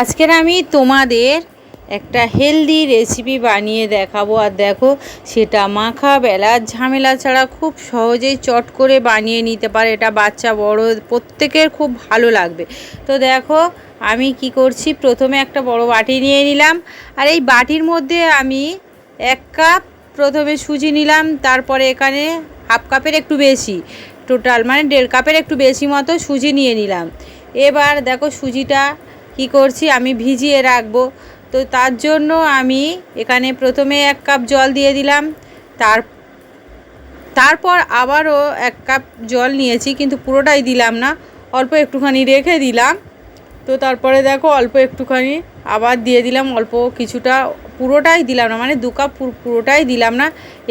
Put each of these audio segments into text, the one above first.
আজকের আমি তোমাদের একটা হেলদি রেসিপি বানিয়ে দেখাবো। আর দেখো, সেটা মাখা বেলার ঝামেলা ছাড়া খুব সহজেই চট করে বানিয়ে নিতে পারে। এটা বাচ্চা, বড়, প্রত্যেকের খুব ভালো লাগবে। তো দেখো, আমি কি করছি? প্রথমে একটা বড় বাটি নিয়ে নিলাম। আর এই বাটির মধ্যে আমি এক কাপ প্রথমে সুজি নিলাম। তারপরে এখানে হাফ কাপের একটু বেশি টোটাল মানে দেড় কাপের একটু বেশি মতো সুজি নিয়ে নিলাম। এবার দেখো, সুজিটা কি করছি? আমি ভিজিয়ে রাখব। তো তার জন্য আমি এখানে প্রথমে এক কাপ জল দিয়ে দিলাম। তার, তারপর আবারও এক কাপ জল নিয়েছি, কিন্তু পুরোটাই দিলাম না। অল্প একটুখানি রেখে দিলাম। তো তারপরে দেখো অল্প একটুখানি আবার দিয়ে দিলাম, অল্প কিছুটা পুরোটাই দিলাম না মানে দু কাপ পুরোটাই দিলাম না।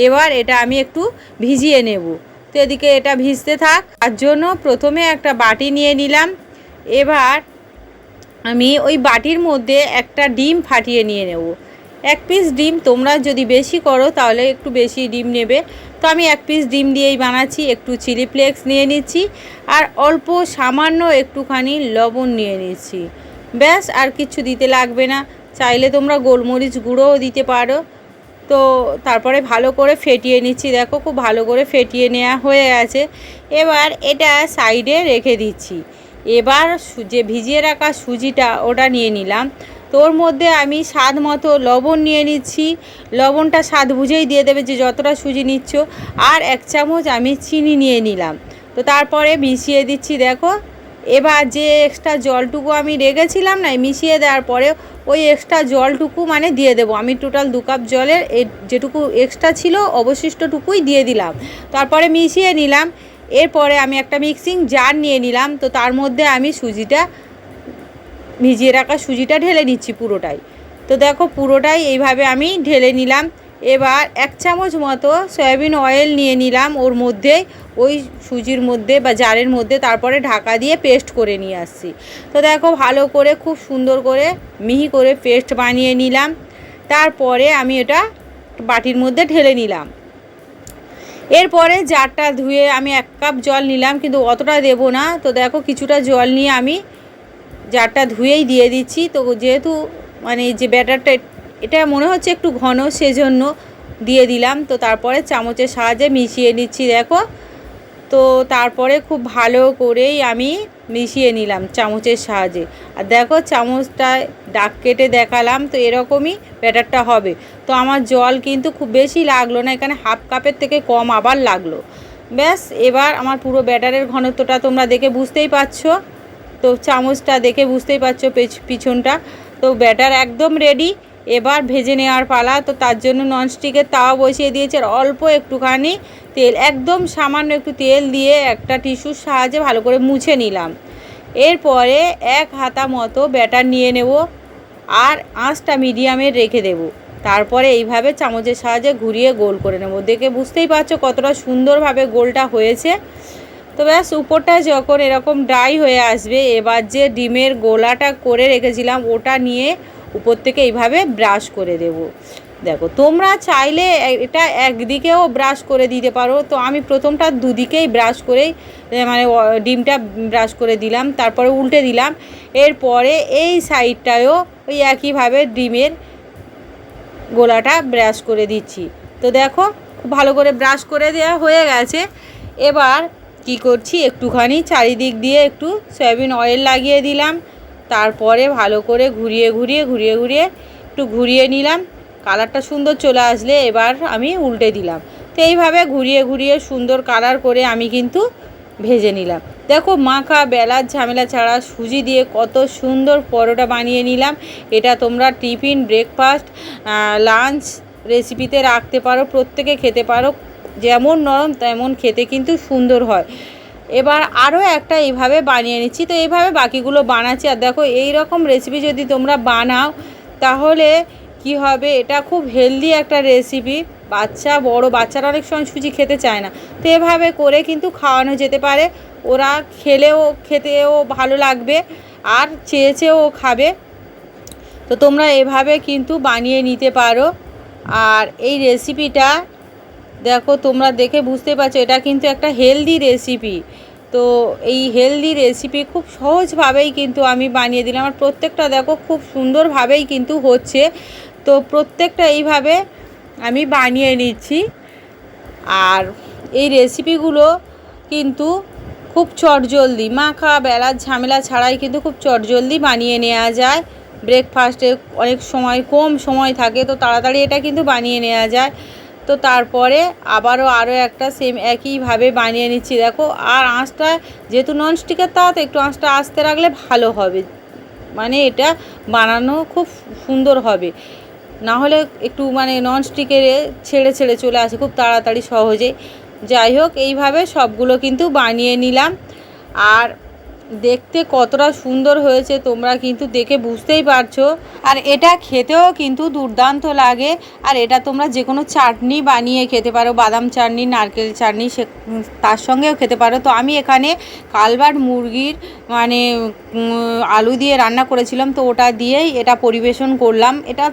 এবার এটা আমি একটু ভিজিয়ে নেব। তো এদিকে এটা ভিজতে থাক। তার জন্য প্রথমে একটা বাটি নিয়ে নিলাম। এবার আমি ওই বাটির মধ্যে একটা ডিম ফাটিয়ে নিয়ে নেব। এক পিস ডিম তোমরা যদি বেশি করো তাহলে একটু বেশি ডিম নেবে। তো আমি এক পিস ডিম দিয়েই বানাচ্ছি, একটু চিলি ফ্লেক্স নিয়ে নিচ্ছি আর অল্প সামান্য একটুখানি লবণ নিয়ে নিচ্ছি। ব্যাস, আর কিছু দিতে লাগবে না। চাইলে তোমরা গোলমরিচ গুঁড়োও দিতে পারো। তো তারপরে ভালো করে ফেটিয়ে নিচ্ছি। দেখো, খুব ভালো করে ফেটিয়ে নেওয়া হয়ে গেছে। এবার এটা সাইডে রেখে দিচ্ছি। এবার যে ভিজিয়ে রাখা সুজিটা ওটা নিয়ে নিলাম। তোর মধ্যে আমি স্বাদ মতো লবণ নিয়ে নিচ্ছি। লবণটা স্বাদ বুঝেই দিয়ে দেবে যে যতটা সুজি নিচ্ছ। আর এক চামচ আমি চিনি নিয়ে নিলাম। তো তারপরে মিশিয়ে দিচ্ছি, দেখো। এবার যে এক্সট্রা জলটুকু আমি রেখেছিলাম না মিশিয়ে দেওয়ার পরে ওই এক্সট্রা জলটুকু মানে দিয়ে দেবো। আমি টোটাল দু কাপ জলের যেটুকু এক্সট্রা ছিল অবশিষ্টটুকুই দিয়ে দিলাম। তারপরে মিশিয়ে নিলাম। এরপরে আমি একটা মিক্সিং জার নিয়ে নিলাম, তো তার মধ্যে আমি সুজিটা ভিজিয়ে রাখা সুজিটা ঢেলে নিচ্ছি পুরোটাই। তো দেখো পুরোটাই এইভাবে আমি ঢেলে নিলাম। এবার এক চামচ মতো সয়াবিন অয়েল নিয়ে নিলাম, ওর মধ্যে, ওই সুজির মধ্যে বা জারের মধ্যে, তারপরে ঢাকা দিয়ে পেস্ট করে নিয়ে আসছি। তো দেখো ভালো করে, খুব সুন্দর করে মিহি করে পেস্ট বানিয়ে নিলাম। তারপরে আমি এটা বাটির মধ্যে ঢেলে নিলাম। এরপরে জারটা ধুয়ে আমি এক কাপ জল নিলাম, কিন্তু অতটা দেব না। তো দেখো কিছুটা জল নিয়ে আমি জারটা ধুয়েই দিয়ে দিচ্ছি। তো যেহেতু মানে যে ব্যাটারটা, এটা মনে হচ্ছে একটু ঘন, সেজন্য দিয়ে দিলাম। তো তারপরে চামচের সাহায্যে মিশিয়ে নিচ্ছি, দেখো। তো তারপরে খুব ভালো করেই আমি মিশিয়ে নিলাম চামচের সাহায্যে। আর দেখো চামচটায় ডাক কেটে দেখালাম, তো এরকমই ব্যাটারটা হবে। তো আমার জল কিন্তু খুব বেশি লাগল না, এখানে হাফ কাপের থেকে কম আবার লাগল। ব্যাস, এবার আমার পুরো ব্যাটারের ঘনত্বটা তোমরা দেখে বুঝতেই পারছ। তো চামচটা দেখে বুঝতেই পারছ পেছ- পিছনটা। তো ব্যাটার একদম রেডি এবার ভেজে নেওয়ার পালা। তো তার জন্য ননস্টিকের তাওয়া বসিয়ে দিয়েছে আর অল্প একটুখানি তেল, একদম সামান্য একটু তেল দিয়ে একটা টিস্যুর সাহায্যে ভালো করে মুছে নিলাম। এরপরে এক হাতা মতো ব্যাটার নিয়ে নেব আর আঁচটা মিডিয়ামে রেখে দেব। তারপরে এইভাবে চামচের সাহায্যে ঘুরিয়ে গোল করে নেব। দেখে বুঝতেই পারছ কতটা সুন্দরভাবে গোলটা হয়েছে। তো ব্যাস, উপরটা যখন এরকম ড্রাই হয়ে আসবে, এবার যে ডিমের গোলাটা করে রেখেছিলাম, ওটা নিয়ে উপর থেকে এইভাবে ব্রাশ করে দেব। দেখো, তোমরা চাইলে এটা একদিকেও ব্রাশ করে দিতে পারো। তো আমি প্রথমটা দুদিকেই ব্রাশ করেই মানে ডিমটা ব্রাশ করে দিলাম, তারপরে উল্টে দিলাম। এরপরে এই সাইডটায়ও ওই একইভাবে ডিমের গোলাটা ব্রাশ করে দিচ্ছি। তো দেখো, খুব ভালো করে ব্রাশ করে দেওয়া হয়ে গেছে। এবার কি করছি, একটুখানি চারিদিক দিয়ে একটু সয়াবিন অয়েল লাগিয়ে দিলাম। তারপরে ভালো করে ঘুরিয়ে ঘুরিয়ে ঘুরিয়ে ঘুরিয়ে একটু ঘুরিয়ে নিলাম। কালারটা সুন্দর চলে আসলে এবার আমি উল্টে দিলাম। তো এইভাবে ঘুরিয়ে ঘুরিয়ে সুন্দর কালার করে আমি কিন্তু ভেজে নিলাম। দেখো মাখা, বেলার ঝামেলা ছাড়া সুজি দিয়ে কত সুন্দর পরোটা বানিয়ে নিলাম। এটা তোমরা টিফিন, ব্রেকফাস্ট লাঞ্চ রেসিপিতে রাখতে পারো, প্রত্যেকে খেতে পারো। যেমন নরম তেমন খেতে কিন্তু সুন্দর হয়। এবার আরও একটা এইভাবে বানিয়ে নিচ্ছি। তো এইভাবে বাকিগুলো বানাচ্ছি। আর দেখো এই রকম রেসিপি যদি তোমরা বানাও, তাহলে কি হবে? এটা খুব হেলদি একটা রেসিপি বাচ্চা, বড় বাচ্চারা অনেক সময় সুজি খেতে চায় না। তো এভাবে করে কিন্তু খাওয়ানো যেতে পারে। ওরা খেলেও, খেতেও ভালো লাগবে আর চেয়েছেও খাবে। তো তোমরা এভাবে কিন্তু বানিয়ে নিতে পারো। আর এই রেসিপিটা দেখো, তোমরা দেখে বুঝতে পারছ, এটা কিন্তু একটা হেলদি রেসিপি তো এই হেলদি রেসিপি খুব সহজভাবেই কিন্তু আমি বানিয়ে দিলাম। আর প্রত্যেকটা দেখো, খুব সুন্দরভাবেই কিন্তু হচ্ছে। তো প্রত্যেকটা এইভাবে আমি বানিয়ে নিচ্ছি। আর এই রেসিপিগুলো কিন্তু খুব চটজলদি, মাখা, বেলার ঝামেলা ছাড়াই কিন্তু খুব চটজলদি বানিয়ে নেওয়া যায়। ব্রেকফাস্টে অনেক সময়, কম সময় থাকে, তো তাড়াতাড়ি এটা কিন্তু বানিয়ে নেওয়া যায়। তো তারপরে আবারও আরও একটা সেম একইভাবে বানিয়ে নিচ্ছি। দেখো, আর আঁচটা যেহেতু ননস্টিকের তাত একটু আঁচটা আস্তে রাখলে ভালো হবে। মানে এটা বানানো খুব সুন্দর হবে। না হলে একটু মানে ননস্টিকের ছেড়ে ছেড়ে চলে আসে খুব তাড়াতাড়ি সহজেই। যাই হোক, এইভাবে সবগুলো কিন্তু বানিয়ে নিলাম। আর দেখতে কতটা সুন্দর হয়েছে, তোমরা কিন্তু দেখে বুঝতেই পারছ। আর এটা খেতেও কিন্তু দুর্দান্ত লাগে। আর এটা তোমরা যে কোনো চাটনি বানিয়ে খেতে পারো, বাদাম চাটনি, নারকেল চাটনি, সে তার সঙ্গেও খেতে পারো। তো আমি এখানে কালবাট মুরগির মানে আলু দিয়ে রান্না করেছিলাম। তো ওটা দিয়েই এটা পরিবেশন করলাম। এটা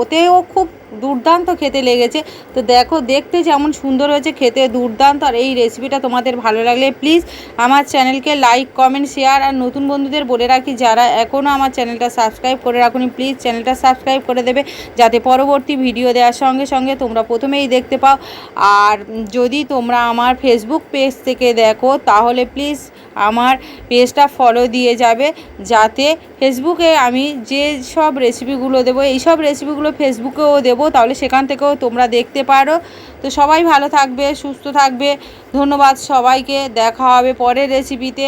ওতেও খুব দুর্দান্ত খেতে লেগেছে। তো দেখো, দেখতে যেমন সুন্দর হয়েছে, খেতে দুর্দান্ত। আর এই রেসিপিটা তোমাদের ভালো লাগলে প্লিজ আমার চ্যানেলকে লাইক কমেন্ট শেয়ার আর নতুন বন্ধুদের বলে রাখি, যারা এখনও আমার চ্যানেলটা সাবস্ক্রাইব করে রাখুনি প্লিজ চ্যানেলটা সাবস্ক্রাইব করে দেবে, যাতে পরবর্তী ভিডিও দেওয়ার সঙ্গে সঙ্গে তোমরা প্রথমেই দেখতে পাও। আর যদি তোমরা আমার ফেসবুক পেজ থেকে দেখো, তাহলে প্লিজ আমার পেজটা ফলো দিয়ে যাবে, যাতে ফেসবুকে আমি যে সব রেসিপিগুলো দেবো, এই সব রেসিপিগুলো ফেসবুকেও দেবো। তাহলে সেখান থেকেও তোমরা দেখতে পারো। তো সবাই ভালো থাকবে, সুস্থ থাকবে। ধন্যবাদ সবাইকে। দেখা হবে পরের রেসিপিতে